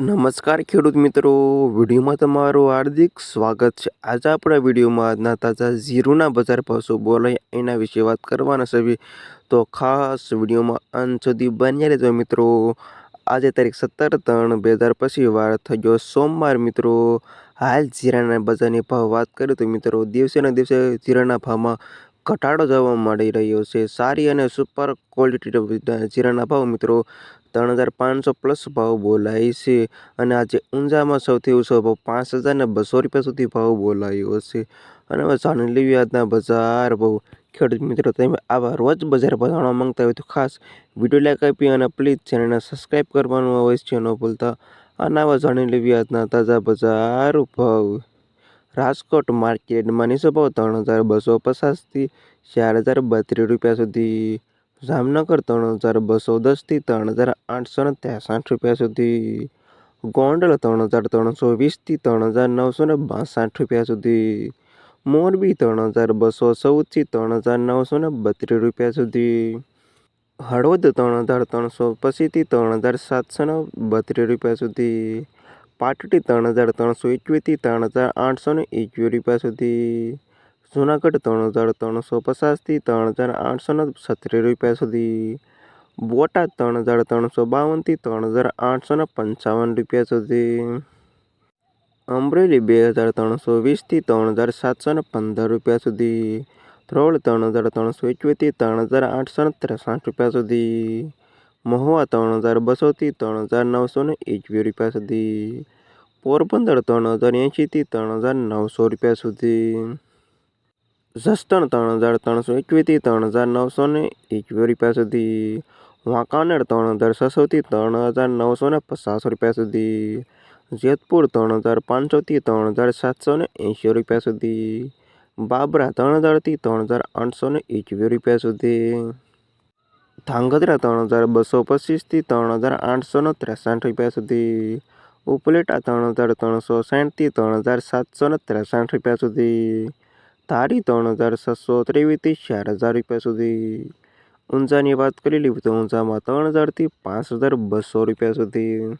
નમસ્કાર ખેડૂત મિત્રો, વિડીયોમાં તમારું હાર્દિક સ્વાગત છે. આજે આપણા વિડીયોમાં આજના તાજા ઝીરોના બજાર ભાવ શું બોલાય એના વિશે વાત કરવાના છે. તો ખાસ વિડીયોમાં અંત સુધી બન્યા રહેજો મિત્રો. આજે તારીખ સત્તર ત્રણ બે હજાર પછી વાર થઈ ગયો સોમવાર મિત્રો. હાલ જીરાના બજારની ભાવ વાત કરીએ તો મિત્રો, દિવસે ને દિવસે જીરાના ભાવમાં ઘટાડો જોવા મળી રહ્યો છે. સારી અને સુપર ક્વોલિટી જીરાના ભાવ મિત્રો ત્રણ હજાર પાંચસો પ્લસ ભાવ બોલાય છે અને આજે ઊંઝામાં સૌથી ઓછો ભાવ પાંચ હજાર ને બસો રૂપિયા સુધી ભાવ બોલાયો છે. અને હવે જાણી લેવી આજના બજાર ભાવ. ખેડૂત મિત્રો, તમે આવા રોજ બજાર જાણવા માંગતા હોય તો ખાસ વીડિયો લાઈક આપી અને પ્લીઝ ચેનલને સબસ્ક્રાઈબ કરવાનું અવશ્ય ન ભૂલતા. અને આવા જાણી લેવી આજના તાજા બજાર ભાવ. રાજકોટ માર્કેટમાં નીચો ત્રણ હજાર બસો પચાસથી ચાર હજાર બત્રીસ રૂપિયા સુધી. જામનગર ત્રણ હજાર બસો દસથી ત્રણ હજાર આઠસો ને ત્રેસઠ રૂપિયા સુધી. ગોંડલ ત્રણ હજાર ત્રણસો વીસથી ત્રણ હજાર નવસો ને બાસઠ રૂપિયા સુધી. મોરબી ત્રણ હજાર બસો ચૌદથી ત્રણ હજાર નવસો ને બત્રીસ રૂપિયા સુધી. હળવદ ત્રણ હજાર ત્રણસો પછીથી ત્રણ હજાર સાતસો ને બત્રીસ રૂપિયા સુધી. પાટડી ત્રણ હજાર ત્રણસો એકવીસથી ત્રણ હજાર આઠસો ને એકવીસ રૂપિયા સુધી. જુનાગઢ ત્રણ હજાર ત્રણસો પચાસથી ત્રણ હજાર આઠસો ને છત્રીસ રૂપિયા સુધી. બોટાદ ત્રણ હજાર ત્રણસો બાવનથી ત્રણ હજાર આઠસો ને પંચાવન રૂપિયા સુધી. અમરેલી બે હજાર ત્રણસો વીસથી ત્રણ હજાર સાતસો ને પંદર રૂપિયા સુધી. ધ્રોળ ત્રણ હજાર ત્રણસો એકવીસથી ત્રણ હજાર આઠસો ને ત્રેસઠ રૂપિયા સુધી. મહુવા ત્રણ હજાર બસોથી ત્રણ હજાર નવસો ને એકવીસ રૂપિયા સુધી પોરબંદર ત્રણ હજાર એંશીથી ત્રણ હજાર નવસો રૂપિયા સુધી જસદણ ત્રણ હજાર ત્રણસો એકવીસથી ત્રણ હજાર નવસો ને એકવીસ રૂપિયા સુધી વાંકાનેર ત્રણ હજાર છસોથી ત્રણ હજાર નવસો ને પચાસ રૂપિયા સુધી જેતપુર ત્રણ હજાર પાંચસોથી ત્રણ હજાર સાતસો ને એંશી રૂપિયા સુધી બાબરા ત્રણ હજારથી ત્રણ હજાર આઠસો ને એકવીસ રૂપિયા સુધી ધાંગધ્રા ત્રણ હજાર બસો પચીસથી ત્રણ હજાર આઠસોને ત્રેસઠ રૂપિયા સુધી. ઉપલેટા ત્રણ હજાર ત્રણસો સાઠથી ત્રણ હજાર સાતસોને ત્રેસઠ રૂપિયા સુધી. ધારી ત્રણ હજાર છસો ત્રેવીસથી ચાર હજાર રૂપિયા સુધી. ઊંઝાની વાત કરી લેવી તો ઊંઝામાં ત્રણ હજારથી પાંચ હજાર બસો રૂપિયા સુધી.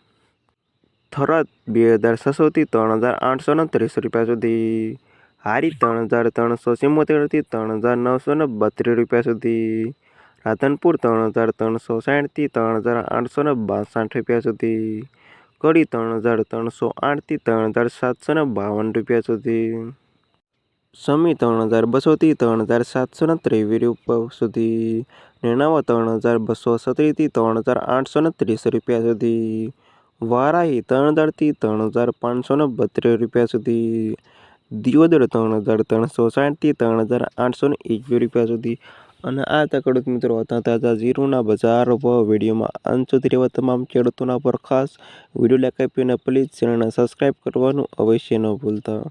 થરાદ બે હજાર છસોથી ત્રણ હજાર આઠસો ને ત્રીસ રૂપિયા સુધી. હારી ત્રણ હજાર ત્રણસો સિમ્મોતેરથી ત્રણ હજાર નવસો ને બત્રીસ રૂપિયા સુધી. રાધનપુર ત્રણ હજાર ત્રણસો સાઠથી ત્રણ હજાર આઠસો ને બાસઠ રૂપિયા સુધી કડી ત્રણ હજાર ત્રણસો આઠથી ત્રણ હજાર સાતસો ને બાવન રૂપિયા સુધી સમી ત્રણ હજાર બસોથી ત્રણ હજાર સાતસો ને ત્રેવીસ રૂપિયા સુધી નેણાવા ત્રણ હજાર બસો સત્રીસથી ત્રણ હજાર આઠસો ને ત્રીસ રૂપિયા સુધી વારાહી ત્રણ હજારથી ત્રણ હજાર પાંચસો ને બત્રીસ રૂપિયા સુધી દિયોદર ત્રણ હજાર ત્રણસો સાઠથી ત્રણ હજાર આઠસો ને એકવીસ રૂપિયા સુધી અને આ હતા ખેડૂત મિત્રો હતા તાજા ઝીરોના બજાર ભાવ વિડીયોમાં અંત સુધી રહેવા તમામ ખેડૂતોના પર ખાસ વીડિયો લાઈક આપીને પ્લીઝ ચેનલને સબસ્ક્રાઈબ કરવાનું અવશ્ય ન ભૂલતા.